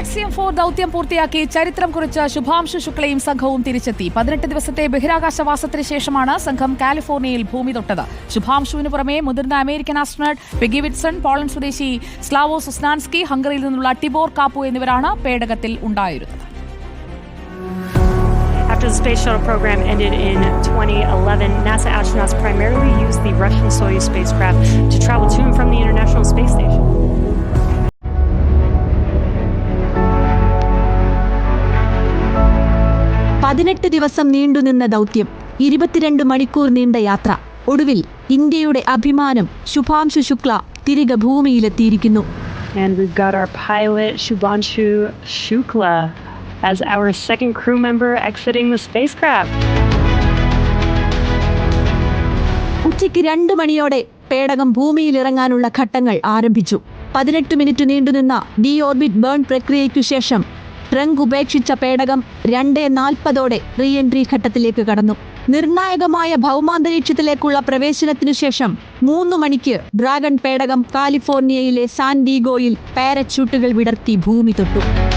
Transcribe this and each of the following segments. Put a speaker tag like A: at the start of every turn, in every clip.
A: Axiom four ദൌത്യം പൂർത്തിയാക്കി ചരിത്രം കുറിച്ച ശുഭാംശു ശുക്ലയും സംഘവും തിരിച്ചെത്തി. പതിനെട്ട് ദിവസത്തെ ബഹിരാകാശവാസത്തിന് ശേഷമാണ് സംഘം കാലിഫോർണിയയിൽ ഭൂമി തൊട്ടത്. ശുഭാംശുവിന് പുറമെ മുതിർന്ന American astronaut Peggy Whitson Poland സ്വദേശി സ്ലാവോ സുസ്നാൻസ്കി ഹംഗറിയിൽ നിന്നുള്ള ടിബോർ കാപ്പു എന്നിവരാണ് പേടകത്തിൽ ഉണ്ടായിരുന്നത്.
B: After the space shuttle program ended in 2011, NASA astronauts primarily used the Russian Soyuz spacecraft to travel to and from the International Space Station.
C: പതിനെട്ട് ദിവസം നീണ്ടുനിന്ന ദൗത്യം ഇരുപത്തിരണ്ട് മണിക്കൂർ നീണ്ട യാത്ര. ഒടുവിൽ ഇന്ത്യയുടെ അഭിമാനം ശുഭാംശു ശുക്ല തിരികെ ഭൂമിയിലെത്തിയിരിക്കുന്നു.
B: And we've got our pilot, Shubhanshu Shukla, as our second crew member exiting the spacecraft.
C: ഉച്ചയ്ക്ക് രണ്ട് മണിയോടെ പേടകം ഭൂമിയിൽ ഇറങ്ങാനുള്ള ഘട്ടങ്ങൾ ആരംഭിച്ചു. പതിനെട്ട് മിനിറ്റ് നീണ്ടുനിന്ന ഡി ഓർബിറ്റ് ബേൺ പ്രക്രിയയ്ക്കു ശേഷം ട്രങ്ക് ഉപേക്ഷിച്ച പേടകം രണ്ടേ നാൽപ്പതോടെ റീ എൻട്രി ഘട്ടത്തിലേക്ക് കടന്നു. നിർണായകമായ ഭൗമാന്തരീക്ഷത്തിലേക്കുള്ള പ്രവേശനത്തിനു ശേഷം മൂന്ന് മണിക്ക് ഡ്രാഗൺ പേടകം കാലിഫോർണിയയിലെ സാൻ ഡീഗോയിൽ പാരച്യൂട്ടുകൾ വിടർത്തി ഭൂമി തൊട്ടു.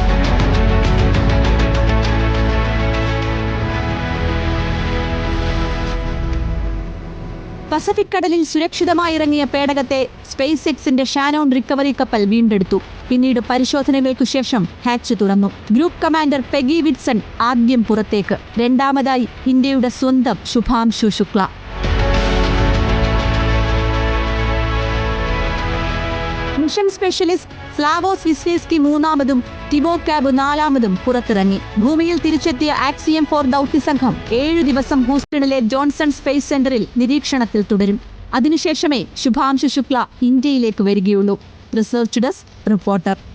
C: പസഫിക് കടലിൽ സുരക്ഷിതമായി ഇറങ്ങിയ പേടകത്തെ സ്പേസ് എക്സിന്റെ ഷാനോൺ റിക്കവറി കപ്പൽ വീണ്ടെടുത്തു. പിന്നീട് പരിശോധനകൾക്കു ശേഷം ഹാച്ച് തുറന്നു. ഗ്രൂപ്പ് കമാൻഡർ പെഗി വിറ്റ്സൺ ആദ്യം പുറത്തേക്ക്. രണ്ടാമതായി ഇന്ത്യയുടെ സ്വന്തം Shubhanshu Shukla. Mission specialist Slawosz Uznanski മൂന്നാമതും ടിബോ കാബ് നാലാമതും പുറത്തിറങ്ങി. ഭൂമിയിൽ തിരിച്ചെത്തിയ ആക്സിയം ഫോർ ദൗത്യ സംഘം ഏഴു ദിവസം ഹൂസ്റ്റണിലെ ജോൺസൺ സ്പേസ് സെന്ററിൽ നിരീക്ഷണത്തിൽ തുടരും. അതിനുശേഷമേ ശുഭാംശു ശുക്ല ഇന്ത്യയിലേക്ക് വരികയുള്ളൂ. Research desk reporter.